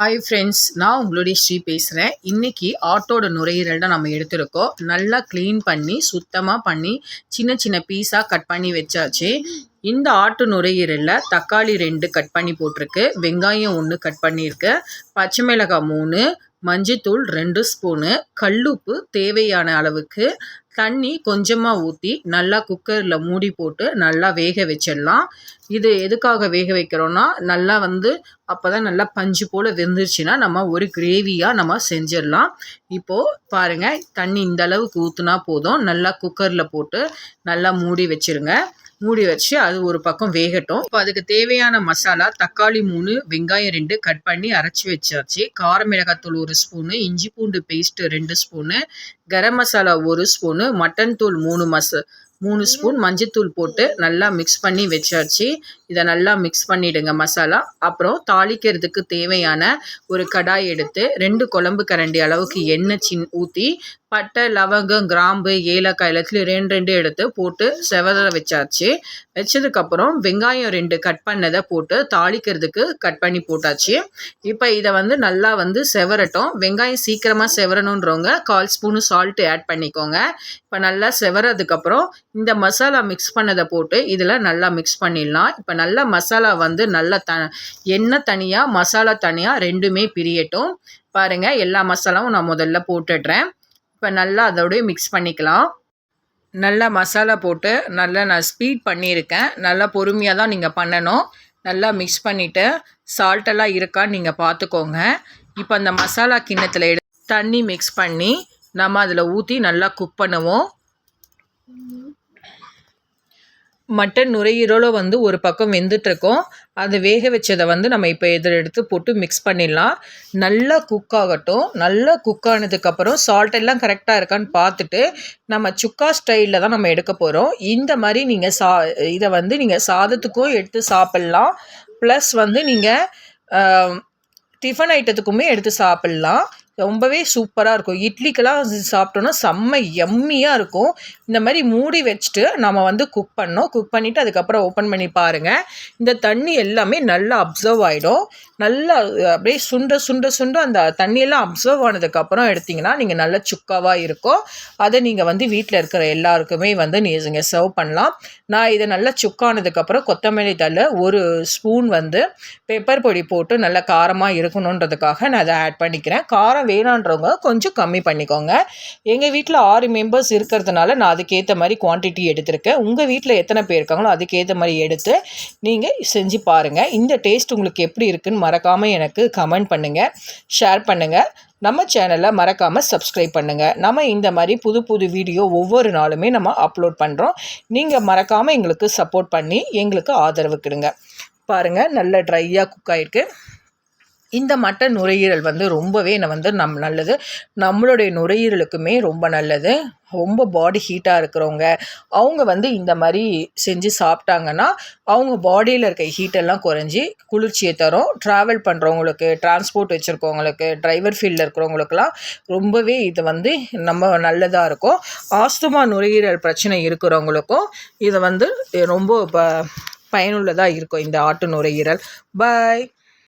Hi friends நான் உங்களுடைய ஸ்ரீ பேசுகிறேன் இன்றைக்கி ஆட்டோட நுரையீரல் தான் நம்ம எடுத்திருக்கோம். நல்லா க்ளீன் பண்ணி சுத்தமாக பண்ணி சின்ன சின்ன பீஸாக கட் பண்ணி வச்சாச்சு. இந்த ஆட்டு நுரையீரலில் தக்காளி ரெண்டு கட் பண்ணி போட்டிருக்கு. வெங்காயம் ஒன்று கட் பண்ணியிருக்கு. பச்சை மிளகாய் மூணு மஞ்சத்தூள் ரெண்டு ஸ்பூனு கல்லுப்பு தேவையான அளவுக்கு தண்ணி கொஞ்சமாக ஊற்றி நல்லா குக்கரில் மூடி போட்டு நல்லா வேக வச்சிடலாம். இது எதுக்காக வேக வைக்கிறோன்னா நல்லா வந்து அப்போ தான் நல்லா பஞ்சு போல் வெந்துருச்சுன்னா நம்ம ஒரு கிரேவியாக நம்ம செஞ்சிடலாம். இப்போது பாருங்கள் தண்ணி இந்த அளவுக்கு ஊற்றுனா போதும். நல்லா குக்கரில் போட்டு நல்லா மூடி வச்சுருங்க. மூடி வச்சு அது ஒரு பக்கம் வேகட்டும். இப்போ அதுக்கு தேவையான மசாலா தக்காளி மூணு வெங்காயம் ரெண்டு கட் பண்ணி அரைச்சி வச்சாச்சு. கார மிளகாத்தூள் ஒரு ஸ்பூனு இஞ்சி பூண்டு பேஸ்ட்டு ரெண்டு ஸ்பூனு கரம் மசாலா ஒரு ஸ்பூனு மட்டன் தூள் மூணு மச மூணு ஸ்பூன் மஞ்சத்தூள் போட்டு நல்லா மிக்ஸ் பண்ணி வச்சாச்சு. இதை நல்லா மிக்ஸ் பண்ணிவிடுங்க மசாலா. அப்புறம் தாளிக்கிறதுக்கு தேவையான ஒரு கடாய் எடுத்து ரெண்டு குழம்பு கரண்டி அளவுக்கு எண்ணெய் சின் ஊற்றி பட்டை லவங்கம் கிராம்பு ஏலக்காய் எல்லாத்துலேயும் ரெண்டு ரெண்டு எடுத்து போட்டு செவத வச்சாச்சு. வச்சதுக்கப்புறம் வெங்காயம் ரெண்டு கட் பண்ணதை போட்டு தாளிக்கிறதுக்கு கட் பண்ணி போட்டாச்சு. இப்போ இதை வந்து நல்லா வந்து செவரட்டும். வெங்காயம் சீக்கிரமாக செவரணுன்றவங்க கால் ஸ்பூனு சால்ட்டு ஆட் பண்ணிக்கோங்க. இப்போ நல்லா செவரதுக்கப்புறம் இந்த மசாலா மிக்ஸ் பண்ணதை போட்டு இதில் நல்லா மிக்ஸ் பண்ணிடலாம். இப்போ நல்லா மசாலா வந்து நல்லா த எண்ணெய் தனியாக மசாலா தனியாக ரெண்டுமே பிரியட்டும். பாருங்கள் எல்லா மசாலாவும் நான் முதல்ல போட்டுடுறேன். இப்போ நல்லா அதோடய மிக்ஸ் பண்ணிக்கலாம். நல்லா மசாலா போட்டு நல்லா நான் ஸ்பீட் பண்ணியிருக்கேன். நல்லா பொறுமையாக தான் நீங்கள் பண்ணணும். நல்லா மிக்ஸ் பண்ணிவிட்டு சால்ட்டெல்லாம் இருக்கான்னு நீங்கள் பார்த்துக்கோங்க. இப்போ அந்த மசாலா கிண்ணத்தில் எடு தண்ணி மிக்ஸ் பண்ணி நம்ம அதில் ஊற்றி நல்லா குக் பண்ணுவோம். மட்டன் நுரையீரலும் வந்து ஒரு பக்கம் வெந்துட்டுருக்கோம். அது வேக வச்சதை வந்து நம்ம இப்போ இதில் எடுத்து போட்டு மிக்ஸ் பண்ணிடலாம். நல்லா குக் ஆகட்டும். நல்லா குக் ஆனதுக்கப்புறம் சால்ட் எல்லாம் கரெக்டாக இருக்கான்னு பார்த்துட்டு நம்ம சுக்கா ஸ்டைலில் தான் நம்ம எடுக்க போகிறோம் இந்த மாதிரி நீங்கள் சா இதை வந்து நீங்கள் சாதத்துக்கும் எடுத்து சாப்பிட்லாம். ப்ளஸ் வந்து நீங்கள் டிஃபன் ஐட்டத்துக்குமே எடுத்து சாப்பிட்லாம். ரொம்பவே சூப்பராக இருக்கும். இட்லிக்கெல்லாம் சாப்பிட்டோன்னா செம்ம எம்மியாக இருக்கும். இந்த மாதிரி மூடி வச்சுட்டு நம்ம வந்து குக் பண்ணோம் குக் பண்ணிவிட்டு அதுக்கப்புறம் ஓப்பன் பண்ணி பாருங்கள் இந்த தண்ணி எல்லாமே நல்லா அப்சர்வ் ஆகிடும் நல்லா அப்படியே சுண்ட சுண்ட சுண்ட அந்த தண்ணியெல்லாம் அப்சர்வ் ஆனதுக்கப்புறம் எடுத்திங்கன்னா நீங்கள் நல்ல சுக்காவாக இருக்கும். அதை நீங்கள் வந்து வீட்டில் இருக்கிற எல்லாருக்குமே வந்து நீங்கள் சர்வ் பண்ணலாம். நான் இதை நல்லா சுக்கானதுக்கப்புறம் கொத்தமல்லி தலை ஒரு ஸ்பூன் வந்து பெப்பர் பொடி போட்டு நல்லா காரமாக இருக்கணுன்றதுக்காக நான் அதை ஆட் பண்ணிக்கிறேன். காரம் வேணான்றவங்க கொஞ்சம் கம்மி பண்ணிக்கோங்க. எங்கள் வீட்டில் ஆறு மெம்பர்ஸ் இருக்கிறதுனால நான் அதுக்கேற்ற மாதிரி குவான்டிட்டி எடுத்திருக்கேன். உங்கள் வீட்டில் எத்தனை பேர் இருக்காங்களோ அதுக்கேற்ற மாதிரி எடுத்து நீங்கள் செஞ்சு பாருங்கள் இந்த டேஸ்ட் உங்களுக்கு எப்படி இருக்குன்னு மறக்காமல் எனக்கு கமெண்ட் பண்ணுங்கள் ஷேர் பண்ணுங்கள் நம்ம சேனலை மறக்காமல் சப்ஸ்கிரைப் பண்ணுங்கள் நம்ம இந்த மாதிரி புது புது வீடியோ ஒவ்வொரு நாளுமே நம்ம அப்லோட் பண்ணுறோம் நீங்கள் மறக்காமல் எங்களுக்கு சப்போர்ட் பண்ணி எங்களுக்கு ஆதரவு கொடுங்க. பாருங்கள் நல்ல ட்ரையாக குக் ஆகிருக்கு இந்த மட்ட நுரையீரல் வந்து ரொம்பவே வந்து நம் நல்லது. நம்மளுடைய நுரையீரலுக்குமே ரொம்ப நல்லது. ரொம்ப பாடி ஹீட்டாக இருக்கிறவங்க அவங்க வந்து இந்த மாதிரி செஞ்சு சாப்பிட்டாங்கன்னா அவங்க பாடியில் இருக்க ஹீட்டெல்லாம் குறைஞ்சி குளிர்ச்சியை தரும். ட்ராவல் பண்ணுறவங்களுக்கு டிரான்ஸ்போர்ட் வச்சுருக்கவங்களுக்கு டிரைவர் ஃபீல்டில் இருக்கிறவங்களுக்குலாம் ரொம்பவே இது வந்து நம்ம நல்லதாக இருக்கும். ஆஸ்துமா நுரையீரல் பிரச்சனை இருக்கிறவங்களுக்கும் இது வந்து ரொம்ப ப பயனுள்ளதாக இருக்கும் இந்த ஆட்டு நுரையீரல். பாய்